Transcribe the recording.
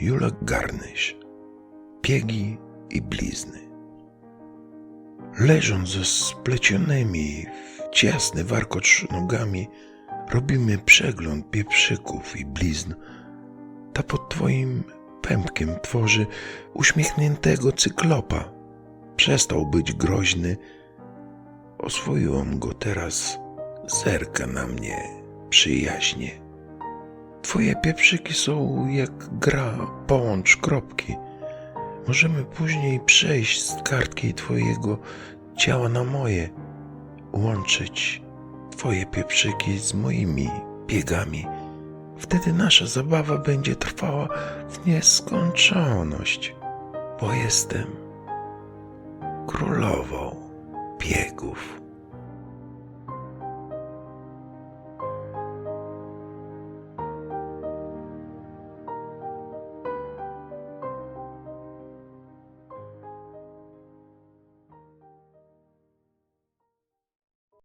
Julek Garnyś. Piegi i blizny. Leżąc ze splecionymi w ciasny warkocz nogami, robimy przegląd pieprzyków i blizn. Ta pod twoim pępkiem tworzy uśmiechniętego cyklopa. Przestał być groźny. Oswoiłam go teraz. Zerka na mnie przyjaźnie. Twoje pieprzyki są jak gra, połącz kropki. Możemy później przejść z kartki twojego ciała na moje, łączyć twoje pieprzyki z moimi biegami. Wtedy nasza zabawa będzie trwała w nieskończoność, bo jestem królową biegów.